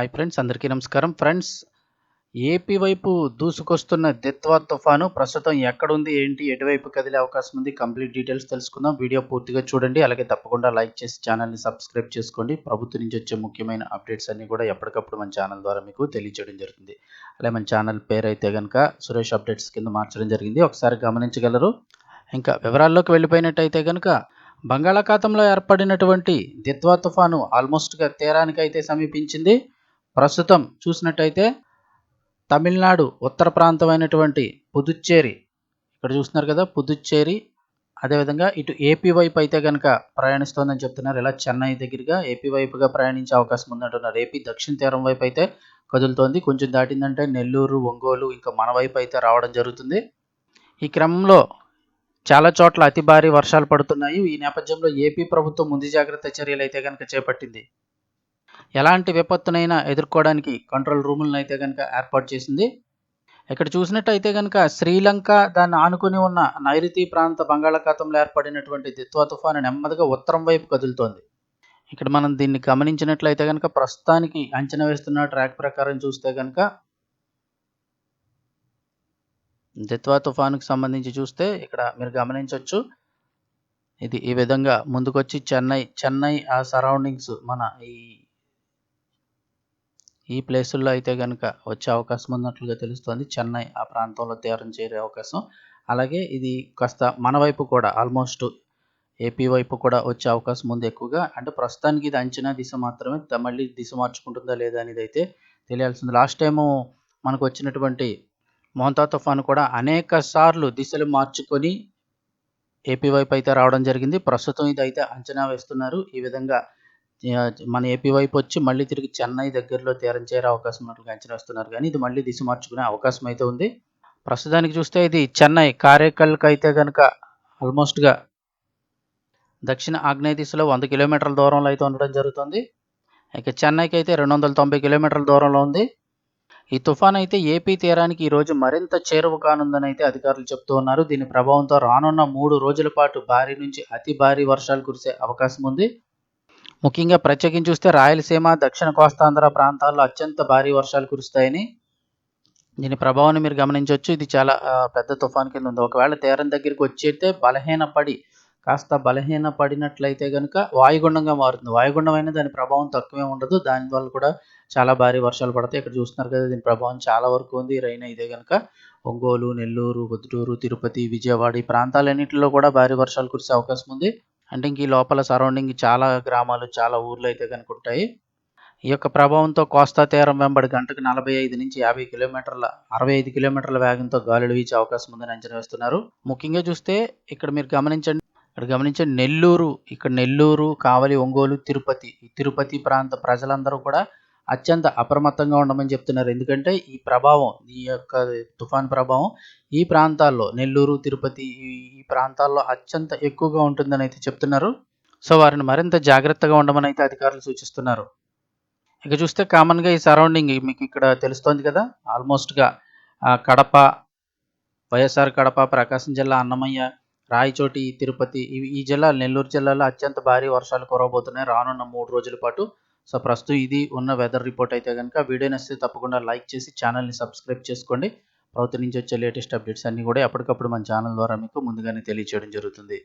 Hi friends అందరికీ నమస్కారం. Friends AP వైపు దూసుకొస్తున్న దిత్వా తుఫాను ప్రస్తుతం ఎక్కడుంది ఏంటి ఎటువైపు కదిలే అవకాశం ఉంది కంప్లీట్ డీటెయిల్స్ తెలుసుకుందాం. వీడియో పూర్తిగా చూడండి అలాగే తప్పకుండా లైక్ చేసి ఛానల్ని సబ్స్క్రైబ్ చేసుకోండి. ప్రభుత్వం నుంచి వచ్చే ముఖ్యమైన అప్డేట్స్ అన్నీ కూడా ఎప్పటికప్పుడు మన ఛానల్ ద్వారా మీకు తెలియజేయడం జరుగుతుంది. అలాగే మన ఛానల్ పేరు అయితే కనుక సురేష్ అప్డేట్స్ కింద మార్చడం జరిగింది. ఒకసారి గమనించగలరు. ఇంకా వివరాల్లోకి వెళ్ళిపోయినట్టయితే కనుక బంగాళాఖాతంలో ఏర్పడినటువంటి దిత్వా తుఫాను ఆల్మోస్ట్గా తీరానికైతే సమీపించింది. ప్రస్తుతం చూసినట్టయితే తమిళనాడు ఉత్తర ప్రాంతమైనటువంటి పుదుచ్చేరి ఇక్కడ చూస్తున్నారు కదా పుదుచ్చేరి అదేవిధంగా ఇటు ఏపీ వైపు అయితే కనుక ప్రయాణిస్తోందని చెప్తున్నారు. ఇలా చెన్నై దగ్గరగా ఏపీ వైపుగా ప్రయాణించే అవకాశం ఉందంటున్నారు. ఏపీ దక్షిణ తీరం వైపు అయితే కదులుతోంది. కొంచెం దాటిందంటే నెల్లూరు ఒంగోలు ఇంకా మన వైపు అయితే రావడం జరుగుతుంది. ఈ క్రమంలో చాలా చోట్ల అతి భారీ వర్షాలు పడుతున్నాయి. ఈ నేపథ్యంలో ఏపీ ప్రభుత్వం ముందు జాగ్రత్త చర్యలు అయితే కనుక చేపట్టింది. ఎలాంటి విపత్తునైనా ఎదుర్కోవడానికి కంట్రోల్ రూములను అయితే కనుక ఏర్పాటు చేసింది. ఇక్కడ చూసినట్టయితే కనుక శ్రీలంక దాన్ని ఆనుకుని ఉన్న నైరుతి ప్రాంత బంగాళాఖాతంలో ఏర్పడినటువంటి దిత్వా తుఫాను నెమ్మదిగా ఉత్తరం వైపు కదులుతోంది. ఇక్కడ మనం దీన్ని గమనించినట్లయితే కనుక ప్రస్తుతానికి అంచనా వేస్తున్న ట్రాక్ ప్రకారం చూస్తే కనుక దిత్వా తుఫానుకు సంబంధించి చూస్తే ఇక్కడ మీరు గమనించవచ్చు ఇది ఈ విధంగా ముందుకొచ్చి చెన్నై చెన్నై ఆ సరౌండింగ్స్ మన ఈ ఈ ప్లేసుల్లో అయితే కనుక వచ్చే అవకాశం ఉన్నట్లుగా తెలుస్తుంది. చెన్నై ఆ ప్రాంతంలో తీరం చేరే అవకాశం. అలాగే ఇది కాస్త మన వైపు కూడా ఆల్మోస్ట్ ఏపీ వైపు కూడా వచ్చే అవకాశం ఉంది ఎక్కువగా. అంటే ప్రస్తుతానికి ఇది అంచనా దిశ మాత్రమే. మళ్ళీ దిశ మార్చుకుంటుందా లేదా అనేది అయితే తెలియాల్సింది. లాస్ట్ టైము మనకు వచ్చినటువంటి మోంతా తుఫాను కూడా అనేక సార్లు దిశలు మార్చుకొని ఏపీ వైపు అయితే రావడం జరిగింది. ప్రస్తుతం ఇది అయితే అంచనా వేస్తున్నారు. ఈ విధంగా మన ఏపీ వైపు వచ్చి మళ్ళీ తిరిగి చెన్నై దగ్గరలో తీరం చేరే అవకాశం ఉన్నట్లుగా అంచనా వేస్తున్నారు. కానీ ఇది మళ్ళీ దిశ మార్చుకునే అవకాశం అయితే ఉంది. ప్రస్తుతానికి చూస్తే ఇది చెన్నై కారేకల్కి అయితే కనుక ఆల్మోస్ట్గా దక్షిణ ఆగ్నేయ దిశలో వంద కిలోమీటర్ల దూరంలో అయితే ఉండడం జరుగుతుంది. ఇక చెన్నైకి అయితే రెండు వందల తొంభై కిలోమీటర్ల దూరంలో ఉంది. ఈ తుఫాన్ అయితే ఏపీ తీరానికి ఈరోజు మరింత చేరువ కానుందని అయితే అధికారులు చెప్తూ ఉన్నారు. దీని ప్రభావంతో రానున్న మూడు రోజుల పాటు భారీ నుంచి అతి భారీ వర్షాలు కురిసే అవకాశం ఉంది. ముఖ్యంగా ప్రత్యేకించి చూస్తే రాయలసీమ దక్షిణ కోస్తాంధ్ర ప్రాంతాల్లో అత్యంత భారీ వర్షాలు కురుస్తాయని దీని ప్రభావాన్ని మీరు గమనించవచ్చు. ఇది చాలా పెద్ద తుఫాన్ కింద ఉంది. ఒకవేళ తీరం దగ్గరికి వచ్చేస్తే బలహీనపడి కాస్త బలహీన పడినట్లయితే కనుక వాయుగుండంగా మారుతుంది. వాయుగుండం అయినా దాని ప్రభావం తక్కువే ఉండదు. దాని వల్ల కూడా చాలా భారీ వర్షాలు పడతాయి. ఇక్కడ చూస్తున్నారు కదా దీని ప్రభావం చాలా వరకు ఉంది. రైన్ ఇదే కనుక ఒంగోలు నెల్లూరు పొద్దుటూరు తిరుపతి విజయవాడ ఈ ప్రాంతాలన్నింటిలో కూడా భారీ వర్షాలు కురిసే అవకాశం ఉంది. అంటే ఇంక ఈ లోపల సరౌండింగ్ చాలా గ్రామాలు చాలా ఊర్లు అయితే కనుక ఉంటాయి. ఈ యొక్క ప్రభావంతో కోస్తా తీరం వెంబడి గంటకు నలభై ఐదు నుంచి యాభై కిలోమీటర్ల అరవై ఐదు కిలోమీటర్ల వేగంతో గాలులు వీచే అవకాశం ఉందని అంచనా వేస్తున్నారు. ముఖ్యంగా చూస్తే ఇక్కడ మీరు గమనించండి ఇక్కడ గమనించండి నెల్లూరు ఇక్కడ నెల్లూరు కావలి ఒంగోలు తిరుపతి ఈ తిరుపతి ప్రాంత ప్రజలందరూ కూడా అత్యంత అప్రమత్తంగా ఉండమని చెప్తున్నారు. ఎందుకంటే ఈ ప్రభావం ఈ యొక్క తుఫాన్ ప్రభావం ఈ ప్రాంతాల్లో నెల్లూరు తిరుపతి ఈ ప్రాంతాల్లో అత్యంత ఎక్కువగా ఉంటుందని అయితే చెప్తున్నారు. సో వారిని మరింత జాగ్రత్తగా ఉండమని అయితే అధికారులు సూచిస్తున్నారు. ఇక చూస్తే కామన్గా ఈ సరౌండింగ్ మీకు ఇక్కడ తెలుస్తోంది కదా. ఆల్మోస్ట్గా కడప వైఎస్ఆర్ కడప ప్రకాశం జిల్లా అన్నమయ్య రాయచోటి తిరుపతి ఈ జిల్లా నెల్లూరు జిల్లాలో అత్యంత భారీ వర్షాలు కురవబోతున్నాయి రానున్న మూడు రోజుల పాటు. సో ప్రస్తుతం ఇది ఉన్న వెదర్ రిపోర్ట్ అయితే కనుక వీడియో నచ్చితే తప్పకుండా లైక్ చేసి ఛానల్ని సబ్స్క్రైబ్ చేసుకోండి. ప్రభుత్వం నుంచి వచ్చే లేటెస్ట్ అప్డేట్స్ అన్నీ కూడా ఎప్పటికప్పుడు మన ఛానల్ ద్వారా మీకు ముందుగానే తెలియచేయడం జరుగుతుంది.